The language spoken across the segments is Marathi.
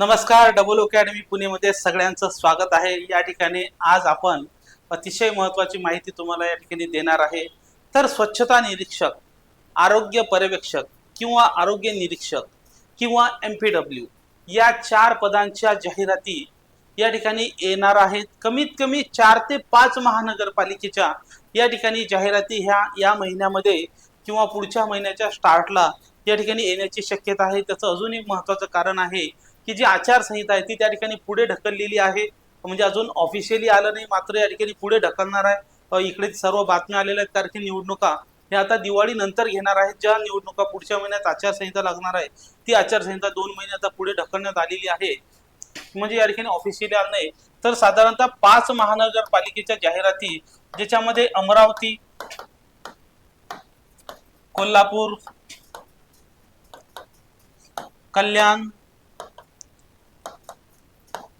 नमस्कार डबल अकॅडमी पुणेमध्ये सगळ्यांचं स्वागत आहे. या ठिकाणी आज आपण अतिशय महत्त्वाची माहिती तुम्हाला या ठिकाणी देणार आहे. तर स्वच्छता निरीक्षक आरोग्य पर्यवेक्षक किंवा आरोग्य निरीक्षक किंवा एम पी डब्ल्यू या चार पदांच्या जाहिराती या ठिकाणी येणार आहेत. कमीत कमी चार ते पाच महानगरपालिकेच्या या ठिकाणी जाहिराती ह्या या महिन्यामध्ये किंवा पुढच्या महिन्याच्या स्टार्टला या ठिकाणी येण्याची शक्यता आहे. त्याचं अजून एक महत्त्वाचं कारण आहे की जी आचारसंहिता आहे ती त्या ठिकाणी पुढे ढकललेली आहे. म्हणजे अजून ऑफिशियली आलं नाही मात्र या ठिकाणी पुढे ढकलणार आहे. इकडे सर्व बातम्या आलेल्या आहेत कारण की निवडणुका. हे आता दिवाळी नंतर घेणार आहेत. ज्या निवडणुका पुढच्या महिन्यात आचारसंहिता लागणार आहे ती आचारसंहिता दोन महिने आता पुढे ढकलण्यात आलेली आहे. म्हणजे या ठिकाणी ऑफिशियली आलं नाही. तर साधारणतः पाच महानगरपालिकेच्या जाहिराती ज्याच्यामध्ये अमरावती कोल्हापूर कल्याण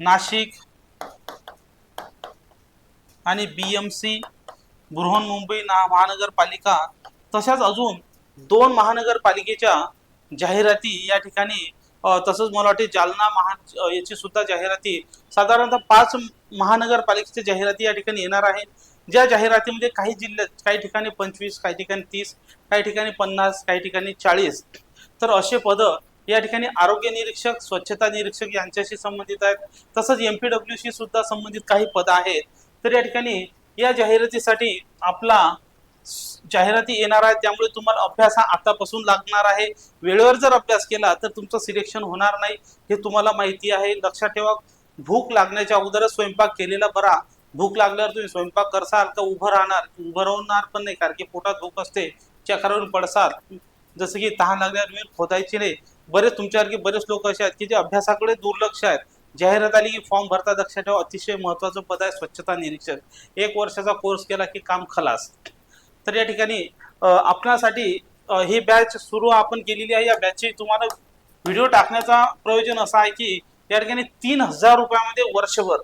नाशिक आणि बी एम सी बृहन्मुंबई ना महानगरपालिका तशाच अजून दोन महानगरपालिकेच्या जाहिराती या ठिकाणी तसंच मला वाटते जालना महा याची सुद्धा जाहिराती साधारणतः पाच महानगरपालिकेच्या जाहिराती या ठिकाणी येणार आहेत. ज्या जाहिरातीमध्ये काही जिल्ह्यात काही ठिकाणी पंचवीस काही ठिकाणी तीस काही ठिकाणी पन्नास काही ठिकाणी चाळीस तर असे पदं या ठिकाणी आरोग्य निरीक्षक स्वच्छता निरीक्षक यांच्याशी संबंधित आहेत. तसंच एम पी डब्ल्यूशी सुद्धा संबंधित काही पद आहेत. तर या ठिकाणी या जाहिरातीसाठी आपला जाहिराती येणार आहे त्यामुळे तुम्हाला अभ्यास हा आतापासून लागणार आहे. वेळेवर जर अभ्यास केला तर तुमचं सिलेक्शन होणार नाही. हे तुम्हाला माहिती आहे. लक्षात ठेवा भूक लागण्याच्या अगोदरच स्वयंपाक केलेला बरा. भूक लागल्यावर तुम्ही स्वयंपाक करसाल का उभं राहणार? उभं राहणार पण नाही कारण की पोटात भूक असते. चक्रावरून पडसाल. जसं की तहान लागल्यावर मी खोदायची नाही. बरेच तुमच्यासारखे बरेच लोक असे आहेत की जे अभ्यासाकडे दुर्लक्ष आहेत. जाहिरात आली की फॉर्म भरता लक्षात ठेवा. अतिशय महत्वाचं पद आहे स्वच्छता निरीक्षक एक वर्षाचा कोर्स केला की काम खलास. तर या ठिकाणी आपणासाठी ही बॅच सुरू आपण केलेली आहे. या बॅचची तुम्हाला व्हिडिओ टाकण्याचा प्रयोजन असा आहे की या ठिकाणी तीन हजार रुपयामध्ये वर्षभर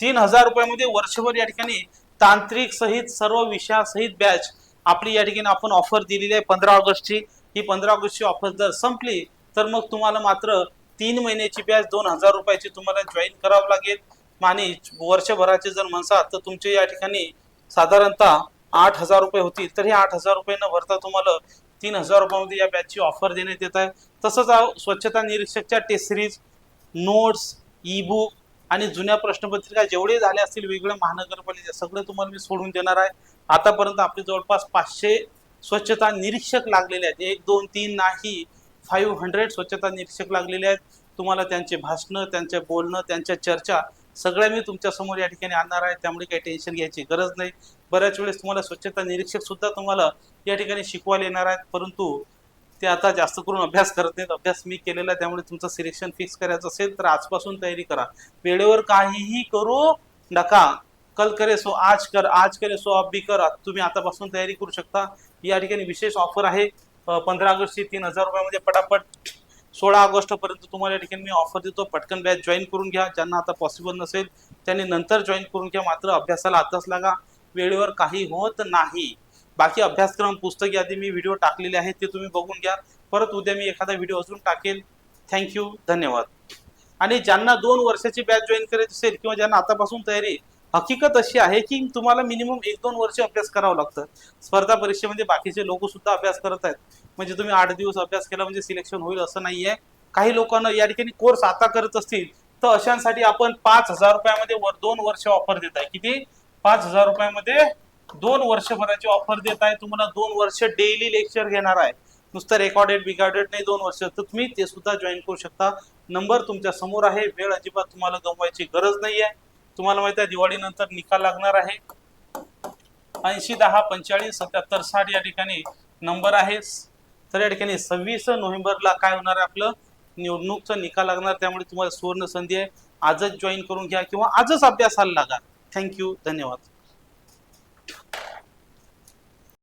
तीन हजार रुपयामध्ये वर्षभर या ठिकाणी तांत्रिक सहित सर्व विषयासहित बॅच आपली या ठिकाणी आपण ऑफर दिलेली आहे. पंधरा ऑगस्टची. ही पंधरा ऑगस्टची ऑफर जर संपली तर मग तुम्हाला मात्र तीन महिन्याची बॅच दोन हजार रुपयाची तुम्हाला जॉईन करावं लागेल. आणि वर्षभराचे जर म्हणसाल तर तुमचे या ठिकाणी साधारणतः आठ हजार रुपये होतील. तर हे आठ हजार रुपये न भरता तुम्हाला तीन हजार रुपयामध्ये या बॅचची ऑफर देण्यात येत आहे. तसंच स्वच्छता निरीक्षकच्या test series notes e book आणि जुन्या प्रश्नपत्रिका जेवढे झाले असतील वेगवेगळ्या महानगरपालिका सगळे तुम्हाला मी सोडून देणार आहे. आतापर्यंत आपले जवळपास पाचशे स्वच्छता निरीक्षक लागलेले आहेत. एक दोन तीन नाही फाईव्ह हंड्रेड स्वच्छता निरीक्षक लागलेले आहेत. तुम्हाला त्यांचे भाषणं त्यांचे बोलणं त्यांच्या चर्चा सगळ्या मी तुमच्यासमोर या ठिकाणी आणणार आहे. त्यामुळे काही टेन्शन घ्यायची गरज नाही. बऱ्याच वेळेस तुम्हाला स्वच्छता निरीक्षक सुद्धा तुम्हाला या ठिकाणी शिकवायला येणार आहेत. परंतु ते आता जास्त करून अभ्यास करत नाहीत. अभ्यास मी केलेला आहे. त्यामुळे तुमचं सिलेक्शन फिक्स करायचं असेल तर आजपासून तयारी करा. वेळेवर काहीही करू नका. कल करे सो आज कर आज करे सो अब भी कर. तुम्ही आतापासून तयारी करू शकता. या ठिकाणी विशेष ऑफर आहे. पंधरा ऑगस्टची तीन हजार रुपयामध्ये पटापट सोळा ऑगस्ट पर्यंत तुम्हाला या ठिकाणी मी ऑफर देतो. पटकन बॅच जॉईन करून घ्या. ज्यांना आता पॉसिबल नसेल त्यांनी नंतर जॉईन करून घ्या. मात्र अभ्यासाला आताच लागा. वेळेवर काही होत नाही. बाकी अभ्यासक्रम पुस्तक यादी मी व्हिडिओ टाकलेले आहेत ते तुम्ही बघून घ्या. परत उद्या मी एखादा व्हिडिओ अजून टाकेल. थँक्यू धन्यवाद. आणि ज्यांना दोन वर्षाची बॅच जॉईन करायची असेल किंवा ज्यांना आतापासून तयारी हकीकत अशी आहे की तुम्हाला मिनिमम एक दोन वर्ष अभ्यास करावं लागतं. स्पर्धा परीक्षेमध्ये म्हणजे बाकीचे लोक सुद्धा अभ्यास करत आहेत. म्हणजे तुम्ही आठ दिवस अभ्यास केला म्हणजे सिलेक्शन होईल असं नाही आहे काही लोकांना या ठिकाणी कोर्स आता करत असतील तर अशांसाठी आपण पाच हजार रुपयामध्ये वर दोन वर्ष ऑफर देत आहे. किती? पाच हजार रुपयामध्ये दोन वर्षभराची ऑफर देत आहे. तुम्हाला दोन वर्ष डेली लेक्चर घेणार आहे. नुसतं रेकॉर्डेड बिकॉर्डेड नाही दोन वर्ष. तर तुम्ही ते सुद्धा जॉईन करू शकता. नंबर तुमच्यासमोर आहे. वेळ अजिबात तुम्हाला गमवायची गरज नाही आहे तुम्हाला माहिती आहे दिवाळीनंतर निकाल लागणार आहे. ऐंशी दहा पंचेचाळीस सत्याहत्तर साठ या ठिकाणी नंबर आहे. तर या ठिकाणी सव्वीस नोव्हेंबरला काय होणार आहे आपलं? निवडणूकचा निकाल लागणार त्यामुळे तुम्हाला सुवर्ण संधी आहे. आजच जॉईन करून घ्या किंवा आजच अभ्यासाला लागा. थँक्यू धन्यवाद.